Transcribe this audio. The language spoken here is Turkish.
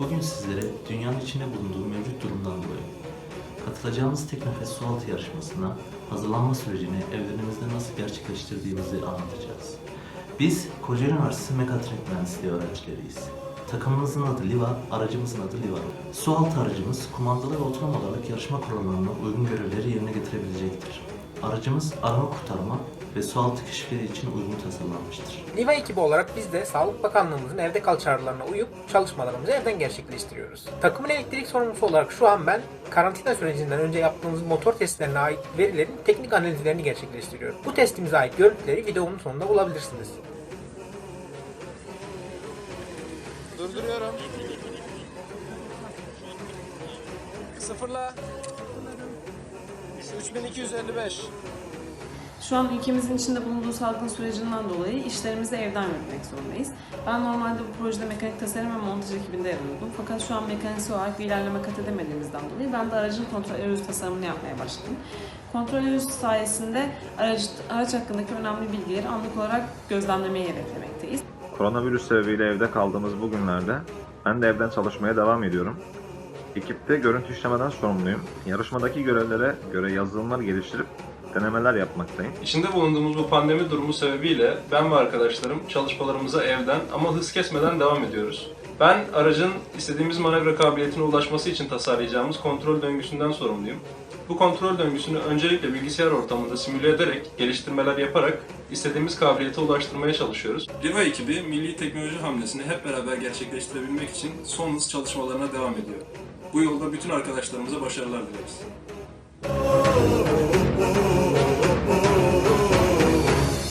Bugün sizlere dünyanın içinde bulunduğu mevcut durumdan dolayı katılacağımız Teknofest Sualtı yarışmasına hazırlanma sürecini evlerimizde nasıl gerçekleştirdiğimizi anlatacağız. Biz Kocaeli Üniversitesi Mekatronik Mühendisliği öğrencileriyiz. Takımımızın adı Liva, aracımızın adı Liva. Sualtı aracımız kumandalı ve otomamalarlık yarışma kurallarına uygun görevleri yerine getirebilecektir. Aracımız arama kurtarma ve sualtı keşifleri için uygun tasarlanmıştır. Liva ekibi olarak biz de Sağlık Bakanlığımızın evde kal çağrılarına uyup çalışmalarımızı evden gerçekleştiriyoruz. Takımın elektrik sorumlusu olarak şu an ben karantina sürecinden önce yaptığımız motor testlerine ait verilerin teknik analizlerini gerçekleştiriyorum. Bu testimize ait görüntüleri videomun sonunda bulabilirsiniz. Durduruyorum. Sıfırla. 3255. Şu an ülkemizin içinde bulunduğu salgın sürecinden dolayı işlerimizi evden yürütmek zorundayız. Ben normalde bu projede mekanik tasarım ve montaj ekibinde yer alıyordum. Fakat şu an mekaniksel olarak bir ilerleme kat edemediğimizden dolayı ben de aracın kontrol arayüzü tasarımını yapmaya başladım. Kontrol arayüzü sayesinde araç, araç hakkındaki önemli bilgileri anlık olarak gözlemlemeyi hedeflemekteyiz. Koronavirüs sebebiyle evde kaldığımız bu günlerde ben de evden çalışmaya devam ediyorum. Ekipte görüntü işlemeden sorumluyum. Yarışmadaki görevlere göre yazılımlar geliştirip denemeler yapmaktayım. İçinde bulunduğumuz bu pandemi durumu sebebiyle ben ve arkadaşlarım çalışmalarımıza evden ama hız kesmeden devam ediyoruz. Ben aracın istediğimiz manevra kabiliyetine ulaşması için tasarlayacağımız kontrol döngüsünden sorumluyum. Bu kontrol döngüsünü öncelikle bilgisayar ortamında simüle ederek, geliştirmeler yaparak istediğimiz kabiliyete ulaştırmaya çalışıyoruz. Riva ekibi milli teknoloji hamlesini hep beraber gerçekleştirebilmek için son hız çalışmalarına devam ediyor. Bu yolda bütün arkadaşlarımıza başarılar dileriz.